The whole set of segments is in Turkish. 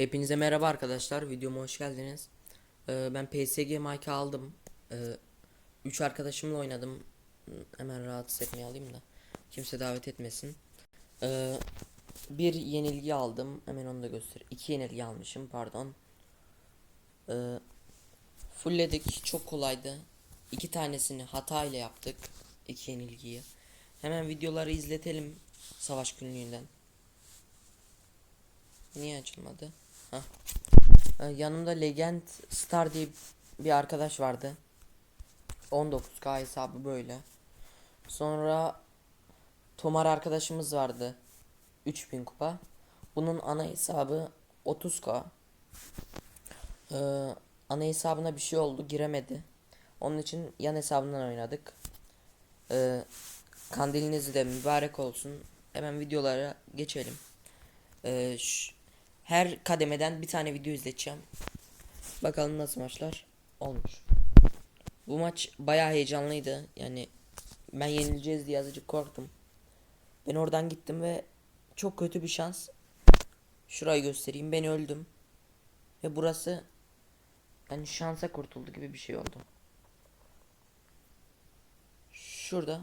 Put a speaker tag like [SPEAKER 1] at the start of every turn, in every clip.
[SPEAKER 1] Hepinize merhaba arkadaşlar. Videoma hoş geldiniz. Ee, ben PSG Mike'ı aldım. 3 arkadaşımla oynadım. Hemen rahatsız etmeye alayım da. Kimse davet etmesin. Ee, bir yenilgi aldım. Hemen onu da göster. İki yenilgi almışım pardon. Ee, fullledik. Çok kolaydı. İki tanesini hata ile yaptık. İki yenilgiyi. Hemen videoları izletelim. Savaş günlüğünden. Niye açılmadı? Ee, yanımda Legend Star diye bir arkadaş vardı. 19k hesabı böyle. Sonra Tomar arkadaşımız vardı. 3000 kupa. Bunun ana hesabı 30k. Ee, ana hesabına bir şey oldu giremedi. Onun için yan hesabından oynadık. Ee, kandiliniz de mübarek olsun. Hemen videolara geçelim. Ee, her kademeden bir tane video izleteceğim. Bakalım nasıl maçlar olmuş. Bu maç bayağı heyecanlıydı. Yani ben yenileceğiz diye azıcık korktum. Ben oradan gittim ve çok kötü bir şans. Şurayı göstereyim. Ben öldüm. Ve burası yani şansa kurtuldu gibi bir şey oldu. Şurada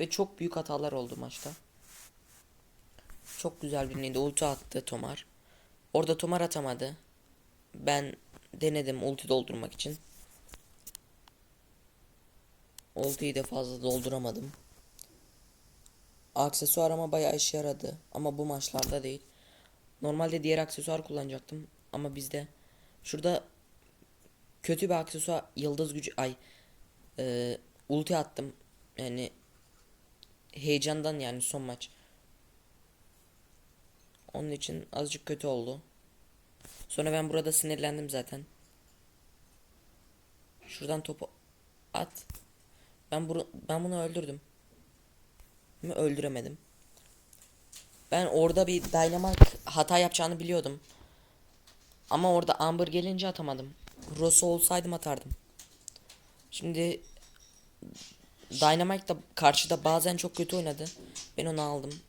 [SPEAKER 1] ve çok büyük hatalar oldu maçta. Çok güzel bir neydi ulti attı Tomar. Orada Tomar atamadı. Ben denedim ulti doldurmak için. Ultiyi de fazla dolduramadım. Aksesuar ama bayağı işe yaradı. Ama bu maçlarda değil. Normalde diğer aksesuar kullanacaktım. Ama bizde şurada kötü bir aksesuar yıldız gücü ay e, ulti attım. Yani heyecandan yani son maç. Onun için azıcık kötü oldu. Sonra ben burada sinirlendim zaten. Şuradan topu at. Ben bunu ben bunu öldürdüm. Ama öldüremedim. Ben orada bir Dynamite hata yapacağını biliyordum. Ama orada Amber gelince atamadım. Rosso olsaydım atardım. Şimdi Dynamite da karşıda bazen çok kötü oynadı. Ben onu aldım.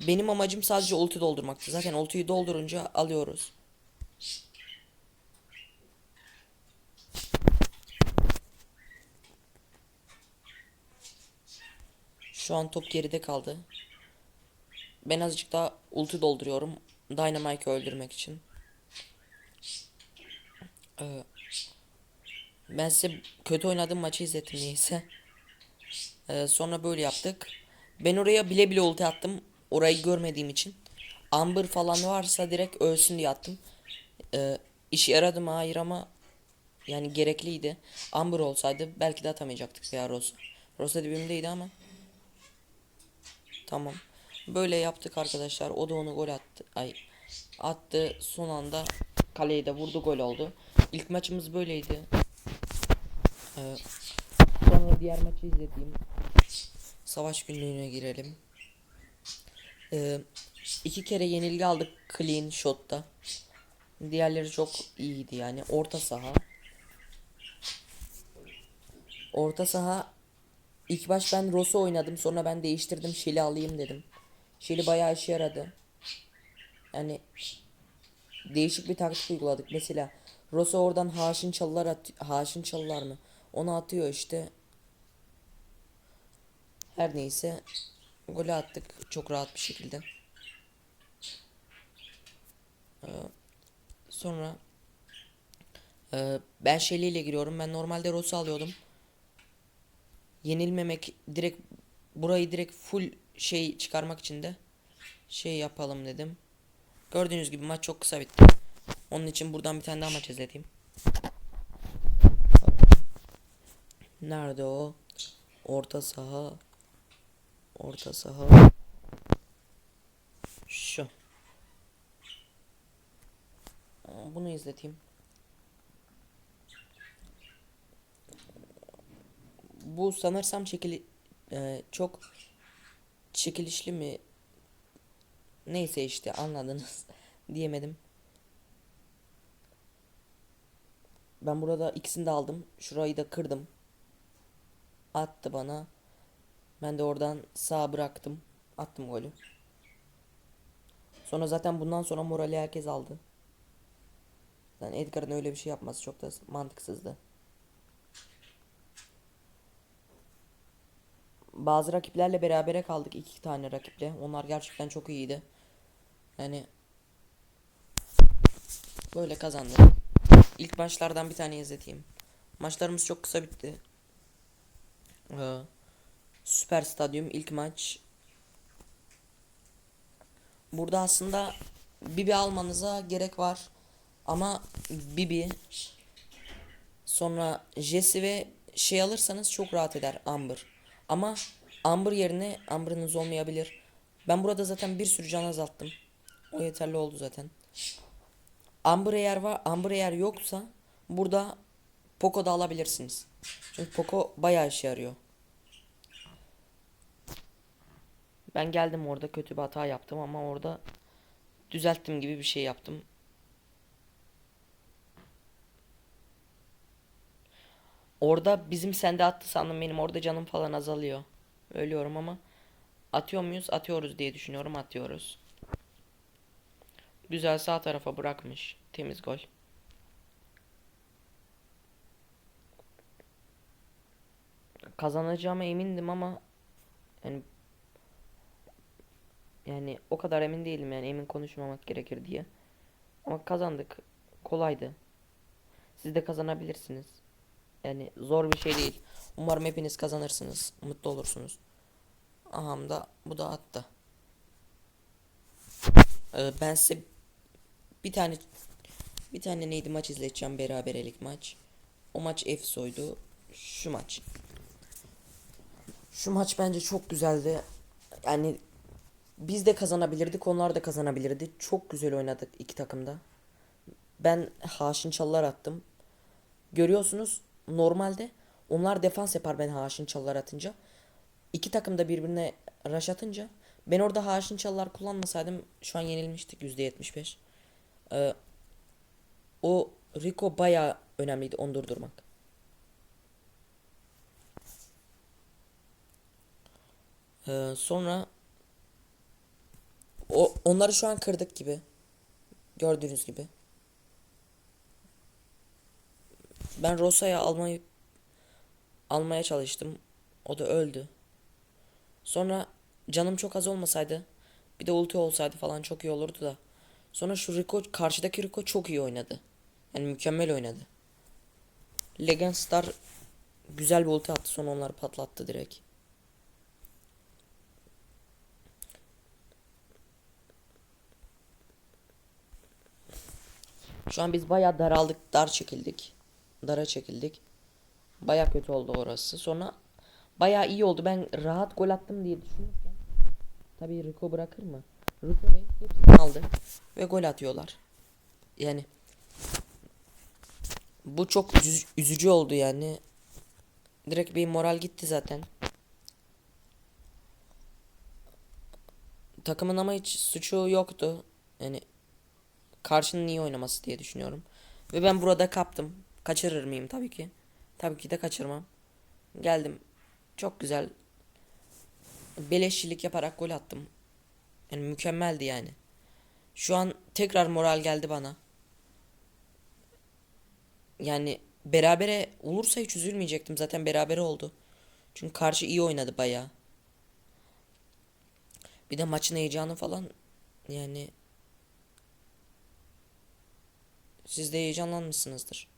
[SPEAKER 1] Benim amacım sadece ulti doldurmaktı. Zaten ultiyi doldurunca alıyoruz. Şu an top geride kaldı. Ben azıcık daha ulti dolduruyorum. Dynamite'ı öldürmek için. Ee, ben size kötü oynadığım maçı izlettim neyse. Ee, sonra böyle yaptık. Ben oraya bile bile ulti attım. Orayı görmediğim için. Amber falan varsa direkt ölsün diye attım. Ee, işe yaradı mı? Hayır ama yani gerekliydi. Amber olsaydı belki de atamayacaktık ya Rosa. Rosa dibimdeydi ama. Tamam. Böyle yaptık arkadaşlar. O da onu gol attı. Ay attı. Son anda kaleyi de vurdu gol oldu. İlk maçımız böyleydi. Ee, sonra diğer maçı izlediğim savaş günlüğüne girelim. Ee, iki kere yenilgi aldık clean shot'ta. Diğerleri çok iyiydi yani. Orta saha. Orta saha ilk baş ben Ross'u oynadım. Sonra ben değiştirdim. Şili alayım dedim. Şili bayağı işe yaradı. Yani değişik bir taktik uyguladık. Mesela Rosso oradan haşin çalılar at haşin çalılar mı? Onu atıyor işte. Her neyse golü attık çok rahat bir şekilde. Ee, sonra e, ben Shelly ile giriyorum. Ben normalde Ross'u alıyordum. Yenilmemek direkt burayı direkt full şey çıkarmak için de şey yapalım dedim. Gördüğünüz gibi maç çok kısa bitti. Onun için buradan bir tane daha maç izleteyim. Nerede o? Orta saha. Orta saha. Şu. Bunu izleteyim. Bu sanırsam çekili e, çok çekilişli mi? Neyse işte anladınız diyemedim. Ben burada ikisini de aldım. Şurayı da kırdım. Attı bana. Ben de oradan sağ bıraktım. Attım golü. Sonra zaten bundan sonra morali herkes aldı. Yani Edgar'ın öyle bir şey yapması çok da mantıksızdı. Bazı rakiplerle berabere kaldık. iki tane rakiple. Onlar gerçekten çok iyiydi. Yani böyle kazandık. İlk maçlardan bir tane izleteyim. Maçlarımız çok kısa bitti. Ee, Süper Stadyum ilk maç. Burada aslında Bibi almanıza gerek var. Ama Bibi sonra Jesse ve şey alırsanız çok rahat eder Amber. Ama Amber yerine Amber'ınız olmayabilir. Ben burada zaten bir sürü can azalttım. O yeterli oldu zaten. Amber eğer var, Amber eğer yoksa burada Poco da alabilirsiniz. Çünkü Poco bayağı işe yarıyor. Ben geldim orada kötü bir hata yaptım ama orada düzelttim gibi bir şey yaptım. Orada bizim sende attı sandım benim orada canım falan azalıyor. Ölüyorum ama atıyor muyuz? Atıyoruz diye düşünüyorum. Atıyoruz. Güzel sağ tarafa bırakmış. Temiz gol. Kazanacağıma emindim ama yani yani o kadar emin değilim yani emin konuşmamak gerekir diye. Ama kazandık. Kolaydı. Siz de kazanabilirsiniz. Yani zor bir şey değil. Umarım hepiniz kazanırsınız. Mutlu olursunuz. Aham da bu da attı. Ee, ben size bir tane bir tane neydi maç izleteceğim beraberlik maç. O maç Efso'ydu. Şu maç. Şu maç bence çok güzeldi. Yani biz de kazanabilirdik, onlar da kazanabilirdi. Çok güzel oynadık iki takımda. Ben haşin çallar attım. Görüyorsunuz normalde onlar defans yapar ben haşin çallar atınca. İki takım da birbirine rush atınca ben orada haşin çallar kullanmasaydım şu an yenilmiştik %75. Ee, o Rico baya önemliydi onu durdurmak. Ee, sonra o onları şu an kırdık gibi. Gördüğünüz gibi. Ben Rosa'ya almayı almaya çalıştım. O da öldü. Sonra canım çok az olmasaydı bir de ulti olsaydı falan çok iyi olurdu da. Sonra şu Rico karşıdaki Rico çok iyi oynadı. Yani mükemmel oynadı. Legend Star güzel bir ulti attı sonra onları patlattı direkt. Şu an biz bayağı daraldık, dar çekildik. Dara çekildik. Bayağı kötü oldu orası. Sonra bayağı iyi oldu. Ben rahat gol attım diye düşünürken tabii Rico bırakır mı? Rico Bey hepsini aldı ve gol atıyorlar. Yani bu çok üzü- üzücü oldu yani. Direkt bir moral gitti zaten. Takımın ama hiç suçu yoktu. Yani karşının iyi oynaması diye düşünüyorum. Ve ben burada kaptım. Kaçırır mıyım tabii ki. Tabii ki de kaçırmam. Geldim. Çok güzel. Beleşçilik yaparak gol attım. Yani mükemmeldi yani. Şu an tekrar moral geldi bana. Yani berabere olursa hiç üzülmeyecektim. Zaten berabere oldu. Çünkü karşı iyi oynadı bayağı. Bir de maçın heyecanı falan yani siz de heyecanlanmışsınızdır.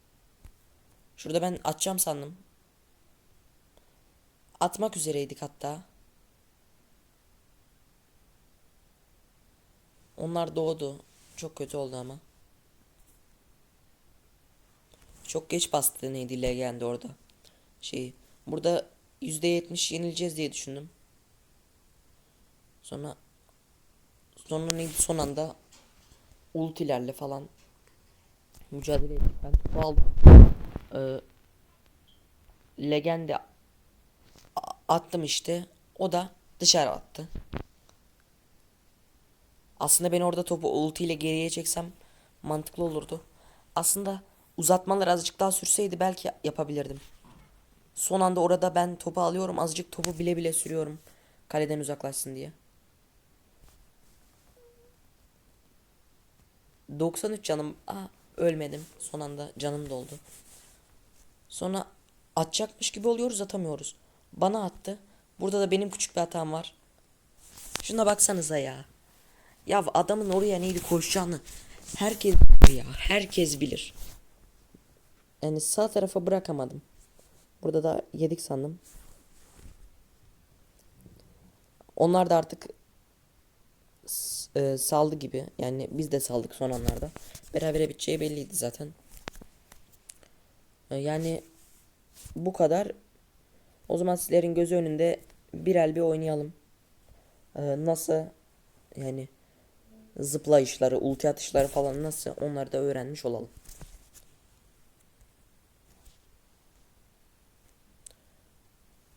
[SPEAKER 1] Şurada ben atacağım sandım. Atmak üzereydik hatta. Onlar doğdu. Çok kötü oldu ama. Çok geç bastı neydi Legend orada. Şeyi. Burada %70 yenileceğiz diye düşündüm. Sonra sonra neydi son anda ultilerle falan mücadele ettik. Ben topu aldım. Ee, Legend'i a- attım işte. O da dışarı attı. Aslında ben orada topu ulti ile geriye çeksem mantıklı olurdu. Aslında uzatmalar azıcık daha sürseydi belki yapabilirdim. Son anda orada ben topu alıyorum. Azıcık topu bile bile sürüyorum. Kaleden uzaklaşsın diye. 93 canım. Aa, ölmedim. Son anda canım doldu. Sonra atacakmış gibi oluyoruz atamıyoruz. Bana attı. Burada da benim küçük bir hatam var. Şuna baksanıza ya. Ya adamın oraya neydi koşacağını herkes bilir ya. Herkes bilir. Yani sağ tarafa bırakamadım. Burada da yedik sandım. Onlar da artık e, saldı gibi. Yani biz de saldık son anlarda. Berabere biteceği belliydi zaten. E, Yani bu kadar. O zaman sizlerin gözü önünde bir el bir oynayalım. E, nasıl yani zıplayışları, ulti atışları falan nasıl onları da öğrenmiş olalım.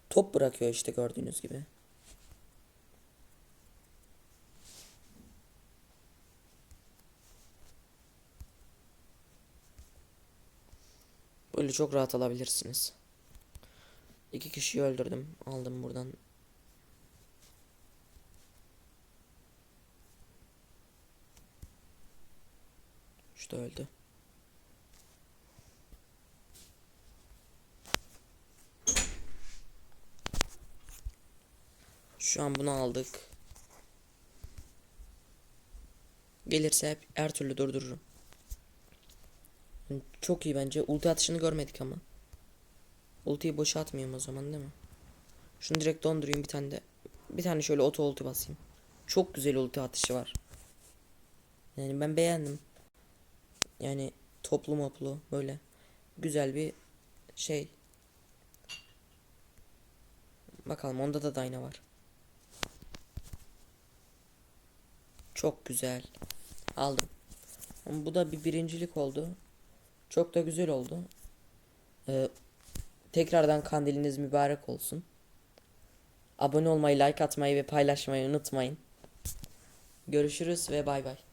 [SPEAKER 1] Top bırakıyor işte gördüğünüz gibi. Böyle çok rahat alabilirsiniz. İki kişiyi öldürdüm. Aldım buradan. Şu da öldü. Şu an bunu aldık. Gelirse hep her türlü durdururum. Çok iyi bence. Ulti atışını görmedik ama. Ultiyi boşa atmayayım o zaman değil mi? Şunu direkt dondurayım bir tane de. Bir tane şöyle oto ulti basayım. Çok güzel ulti atışı var. Yani ben beğendim. Yani toplu moplu böyle güzel bir şey. Bakalım onda da Dyna var. Çok güzel. Aldım. Ama bu da bir birincilik oldu. Çok da güzel oldu. Ee, tekrardan kandiliniz mübarek olsun. Abone olmayı, like atmayı ve paylaşmayı unutmayın. Görüşürüz ve bay bay.